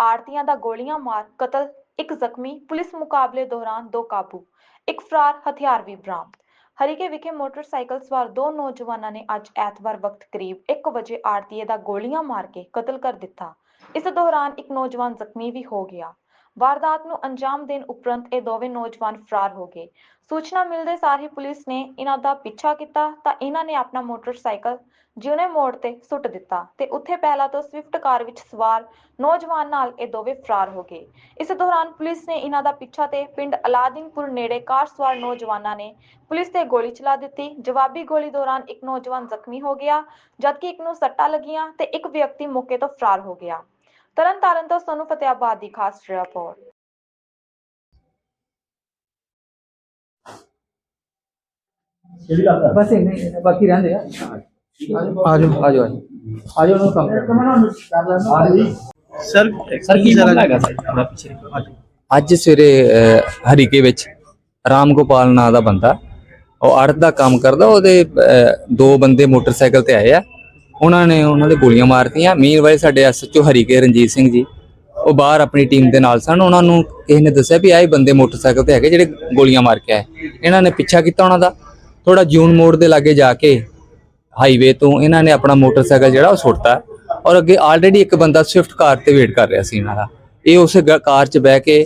ਆੜਤੀਆਂ ਦਾ ਗੋਲੀਆਂ ਮਾਰ ਕਤਲ ਇੱਕ ਜ਼ਖਮੀ ਪੁਲਿਸ ਮੁਕਾਬਲੇ ਦੌਰਾਨ ਦੋ ਕਾਬੂ, ਇੱਕ ਫਰਾਰ ਹਥਿਆਰ ਵੀ ਬਰਾਮਦ। ਹਰੀਕੇ ਵਿਖੇ ਮੋਟਰਸਾਈਕਲ ਸਵਾਰ ਦੋ ਨੌਜਵਾਨਾਂ ਨੇ ਅੱਜ ਐਤਵਾਰ ਵਕਤ ਕਰੀਬ 1 ਵਜੇ ਆੜਤੀਏ ਦਾ ਗੋਲੀਆਂ ਮਾਰ ਕੇ ਕਤਲ ਕਰ ਦਿੱਤਾ। ਇਸ ਦੌਰਾਨ ਇੱਕ ਨੌਜਵਾਨ ਜ਼ਖਮੀ ਵੀ ਹੋ ਗਿਆ। ਵਾਰਦਾਤ ਨੂੰ ਅੰਜਾਮ ਦੇਣ ਉਪਰੰਤ ਇਹ ਦੋਵੇਂ ਨੌਜਵਾਨ ਫਰਾਰ ਹੋ ਗਏ। ਸੂਚਨਾ ਮਿਲਦੇ ਸਾਰ ਹੀ ਪੁਲਿਸ ਨੇ ਇਹਨਾਂ ਦਾ ਪਿੱਛਾ ਕੀਤਾ ਤਾਂ ਇਹਨਾਂ ਨੇ ਆਪਣਾ ਮੋਟਰਸਾਈਕਲ ਜਿਉਨੇ ਮੋੜ ਤੇ ਸੁੱਟ ਦਿੱਤਾ ਤੇ ਉੱਥੇ ਪਹਿਲਾਂ ਤੋਂ ਸਵਿਫਟ ਕਾਰ ਵਿੱਚ ਸਵਾਰ ਨੌਜਵਾਨ ਨਾਲ ਇਹ ਦੋਵੇਂ ਫਰਾਰ ਹੋ ਗਏ। ਇਸ ਦੌਰਾਨ ਪੁਲਿਸ ਨੇ ਇਹਨਾਂ ਦਾ ਪਿੱਛਾ ਤੇ ਪਿੰਡ ਅਲਾਦੀਨਪੁਰ ਨੇੜੇ ਕਾਰ ਸਵਾਰ ਨੌਜਵਾਨਾਂ ਨੇ ਪੁਲਿਸ ਤੇ ਗੋਲੀ ਚਲਾ ਦਿੱਤੀ। ਜਵਾਬੀ ਗੋਲੀ ਦੌਰਾਨ ਇੱਕ ਨੌਜਵਾਨ ਜ਼ਖਮੀ ਹੋ ਗਿਆ, ਜਦਕਿ ਇੱਕ ਨੂੰ ਸੱਟਾਂ ਲੱਗੀਆਂ ਤੇ ਇੱਕ ਵਿਅਕਤੀ ਮੌਕੇ ਤੋਂ ਫਰਾਰ ਹੋ ਗਿਆ। ਤਰਨਤਾਰਨ ਤੋਂ ਸੋਨੂੰ ਫਤਿਆਬਾਦ ਦੀ ਖਾਸ ਰਿਪੋਰਟ। ਬਸ ਇੰਨੇ ਹੀ ਨੇ, ਬਾਕੀ ਰਹਿੰਦੇ ਆ। ਆ ਜਾਓ ਆ ਜਾਓ ਆ ਜਾਓ। ਉਹਨਾਂ ਨੂੰ ਕੰਮ ਸਰ ਸਰ ਕੀ ਮਾਮਲਾ ਹੈਗਾ? ਸਰ ਥੋੜਾ ਪਿੱਛੇ? ਅੱਜ ਸਵੇਰੇ ਹਰੀਕੇ ਵਿੱਚ ਰਾਮ ਗੋਪਾਲ ਨਾਂ ਦਾ ਬੰਦਾ ਉਹ ਅੜਤ ਦਾ ਕੰਮ ਕਰਦਾ ਉਹਦੇ ਦੋ ਬੰਦੇ ਮੋਟਰਸਾਈਕਲ ਤੇ ਆਏ ਆ। ਉਹਨਾਂ ਨੇ ਉਹਨਾਂ ਦੇ ਗੋਲੀਆਂ ਮਾਰਤੀਆਂ। ਮੀਰ ਸਾਡੇ ਐਸਐਚਓ ਹਰੀਕੇ ਰਣਜੀਤ ਸਿੰਘ ਜੀ ਉਹ ਬਾਹਰ ਆਪਣੀ ਟੀਮ ਦੇ ਨਾਲ ਸਨ। ਉਹਨਾਂ ਨੂੰ ਕਿਸੇ ਨੇ ਦੱਸਿਆ ਵੀ ਆਏ ਬੰਦੇ ਮੋਟਰਸਾਈਕਲ ਤੇ ਹੈਗੇ ਜਿਹੜੇ ਗੋਲੀਆਂ ਮਾਰ ਕੇ ਆਏ। ਇਹਨਾਂ ਨੇ ਪਿੱਛਾ ਕੀਤਾ ਉਹਨਾਂ ਦਾ। ਥੋੜਾ ਜੂਨ ਮੋੜ ਦੇ ਲਾਗੇ ਜਾ ਕੇ ਹਾਈਵੇ ਤੋਂ ਇਹਨਾਂ ਨੇ ਆਪਣਾ ਮੋਟਰਸਾਈਕਲ ਜਿਹੜਾ ਉਹ ਸੁੱਟਤਾ ਔਰ ਅੱਗੇ ਆਲਰੇਡੀ ਇੱਕ ਬੰਦਾ ਸਵਿਫਟ ਕਾਰ ਤੇ ਵੇਟ ਕਰ ਰਿਹਾ ਸੀ ਇਹਨਾਂ ਦਾ। ਇਹ ਉਸ ਕਾਰ 'ਚ ਬਹਿ ਕੇ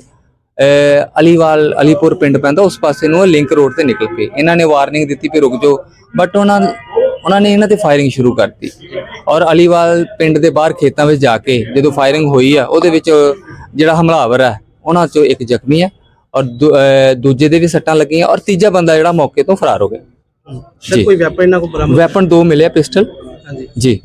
ਅਹ, ਅਲੀਵਾਲ ਅਲੀਪੁਰ ਪਿੰਡ ਪੈਂਦਾ ਉਸ ਪਾਸੇ ਨੂੰ ਲਿੰਕ ਰੋਡ ਤੇ ਨਿਕਲ ਪਏ ਇਹਨਾਂ ਨੇ ਵਾਰਨਿੰਗ ਦਿੱਤੀ ਵੀ ਰੁਕ ਜਾਓ। ਬਟ ਉਹਨਾਂ ਉਹਨਾਂ ਨੇ ਇਹਨਾਂ ਤੇ ਫਾਇਰਿੰਗ ਸ਼ੁਰੂ ਕਰਤੀ। ਔਰ ਅਲੀਵਾਲ ਪਿੰਡ ਦੇ ਬਾਹਰ ਖੇਤਾਂ ਵਿੱਚ ਜਾ ਕੇ ਜਦੋਂ ਫਾਇਰਿੰਗ ਹੋਈ ਆ ਉਹਦੇ ਵਿੱਚ ਜਿਹੜਾ ਹਮਲਾਵਰ ਹੈ ਉਹਨਾਂ 'ਚੋਂ ਇੱਕ ਜ਼ਖਮੀ ਹੈ ਔਰ ਦੂਜੇ ਦੇ ਵੀ ਸੱਟਾਂ ਲੱਗੀਆਂ ਔਰ ਤੀਜਾ ਬੰਦਾ ਜਿਹੜਾ ਮੌਕੇ ਤੋਂ ਫਰਾਰ ਹੋ ਗਿਆ। ਸਰ ਜੀ। ਕੋਈ ਵੈਪਨ ਇਹਨਾਂ ਕੋ ਬਰਾਮਦ ਵੈਪਨ ਦੋ ਮਿਲਿਆ ਪਿਸਟਲ ਹਾਂਜੀ। ਜੀ।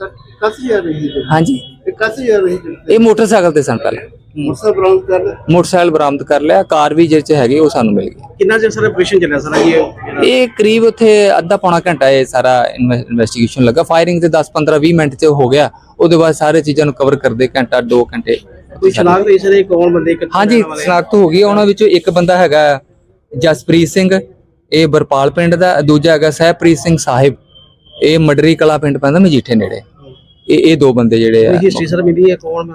ਸਰ ਕਾਸੀ ਆ ਰਹੀ ਹਾਂਜੀ। ਇਹ ਕਾਸੀ ਆ ਰਹੀ ਇਹ ਮੋਟਰਸਾਈਕਲ ਤੇ ਸਨ ਪਹਿਲਾਂ। ਕਰ ਮੋਟਰਸਾਈਕਲ ਬਰਾਮਦ ਕਰ ਲਿਆ ਕਾਰ ਵੀ ਜਿਹਦੇ ਚ ਹੈਗੀ ਉਹ ਸਾਨੂੰ ਮਿਲ ਗਈ। ਕਿੰਨਾ ਚਿਰ ਸਰ ਆਪਰੇਸ਼ਨ ਚੱਲਿਆ ਸਰ ਇਹ? ਇਹ ਕਰੀਬ ਉੱਥੇ ਅੱਧਾ ਪੌਣਾ ਘੰਟਾ ਇਹ ਸਾਰਾ ਇਨਵੈਸਟੀਗੇਸ਼ਨ ਲੱਗਾ। ਫਾਇਰਿੰਗ ਤੇ 10 15 20 ਮਿੰਟ ਚ ਹੋ ਗਿਆ। ਉਹਦੇ ਬਾਅਦ ਸਾਰੇ ਚੀਜ਼ਾਂ ਨੂੰ ਕਵਰ ਕਰਦੇ ਘੰਟਾ 2 ਘੰਟੇ। ਕੋਈ ਸ਼ਨਾਖਤ ਹੋਈ ਸਰ ਇਹ ਕੌਣ ਬੰਦੇ ਕਿੱਥੋਂ ਹਾਂਜੀ? ਸਨਾਖਤ ਹੋ ਗਈ। ਉਹਨਾਂ ਵਿੱਚੋਂ ਇੱਕ ਬੰਦਾ ਹੈਗਾ ਜਸਪ੍ਰੀਤ ਸਿੰਘ। ਇਹ ਬਰਪਾਲ ਪਿੰਡ ਦਾ। ਦੂਜਾ ਹੈਗਾ ਸਹਿਬਪ੍ਰੀਤ ਸਿੰਘ ਸਾਹਿਬ। ਇਹ ਮਡਰੀ ਕਲਾ ਪਿੰਡ ਪੈਂਦਾ ਮਜੀਠੇ ਨੇੜੇ। ਇਹ ਇਹ ਦੋ ਬੰਦੇ ਜਿਹੜੇ ਆ। ਹਿਸਟਰੀ ਸਰ ਮਿਲੀ ਹੈ ਕੌਣ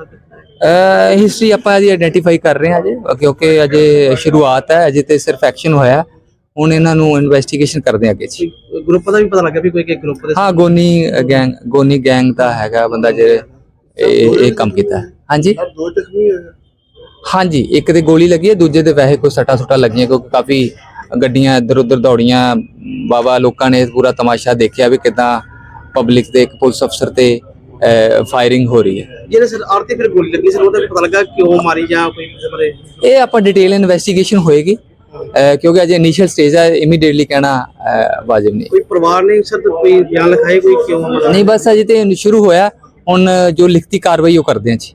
ਹਿਸਟਰੀ ਆਪਾਂ ਅਜੇ ਆਇਡੈਂਟੀਫਾਈ ਕਰ ਰਹੇ ਹਾਂ ਅਜੇ ਕਿਉਂਕਿ ਅਜੇ ਸ਼ੁਰੂਆਤ ਹੈ ਅਜੇ ਤੇ ਸਿਰਫ ਐਕਸ਼ਨ ਹੋਇਆ ਹੁਣ ਇਹਨਾਂ ਨੂੰ ਇਨਵੈਸਟੀਗੇਸ਼ਨ ਕਰਦੇ ਅੱਗੇ ਜੀ। ਗਰੁੱਪ ਦਾ ਵੀ ਪਤਾ ਲੱਗਾ ਵੀ ਕੋਈ ਕਿ ਗਰੁੱਪ ਦੇ ਹਾਂ ਗੋਨੀ ਗੈਂਗ ਗੋਨੀ ਗੈਂਗ ਦਾ ਹੈਗਾ ਬੰਦਾ ਜਿਹੜੇ ਇਹ ਇਹ ਕੰਮ ਕੀਤਾ। ਹਾਂਜੀ? ਦੋ ਜ਼ਖਮੀ ਹਾਂਜੀ ਇੱਕ ਤੇ ਗੋਲੀ ਲੱਗੀ ਹੈ ਦੂਜੇ ਦੇ ਵੈਸੇ ਕੋਈ ਸੱਟਾ ਸੁੱਟਾਂ ਲੱਗੀਆਂ ਕਿਉਂਕਿ ਕਾਫੀ ਗੱਡੀਆਂ ਇੱਧਰ ਉੱਧਰ ਦੌੜੀਆਂ। ਬਾਬਾ ਲੋਕਾਂ ਨੇ ਪੂਰਾ ਤਮਾਸ਼ਾ ਦੇਖਿਆ ਵੀ ਕਿਦਾਂ ਪਬਲਿਕ ਦੇ ਇੱਕ ਪੁਲਿਸ ਅਫਸਰ ਤੇ ਫਾਇਰਿੰਗ ਹੋ ਰਹੀ ਹੈ। ਜਿਹੜੇ ਸਰ ਆਰਤੀ ਫਿਰ ਗੋਲੀ ਲੱਗੀ ਸਰ ਉਹਦਾ ਵੀ ਪਤਾ ਲੱਗਾ ਕਿਉਂ ਮਾਰੀ ਜਾਂ ਕੋਈ ਕਿਸੇ ਬਾਰੇ। ਇਹ ਆਪਾਂ ਡਿਟੇਲ ਇਨਵੈਸਟੀਗੇਸ਼ਨ ਹੋਏਗੀ। ਕਿਉਂਕਿ ਅਜੇ ਇਨੀਸ਼ੀਅਲ ਸਟੇਜ ਹੈ ਇਮੀਡੀਏਟਲੀ ਕਹਿਣਾ ਵਾਜਿਬ ਨਹੀਂ। ਕੋਈ ਪਰਿਵਾਰ ਨੇ ਸਰ ਕੋਈ ਬਿਆਨ ਲਿਖਾਏ ਕੋਈ ਕਿਉਂ ਨਹੀਂ ਬਸ ਅਜੇ ਤੇ ਸ਼ੁਰੂ ਹੋਇਆ। ਹੁਣ ਜੋ ਲਿਖਤੀ ਕਾਰਵਾਈ ਉਹ ਕਰਦੇ ਹਾਂ ਜੀ।